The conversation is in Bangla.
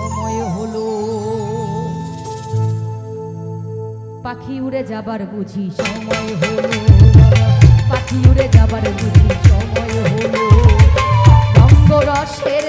সময় হলো। পাখি উড়ে যাবার বুঝি সময় হলো। পাখি উড়ে যাবার বুঝি সময় হলো। রঙ্গরসের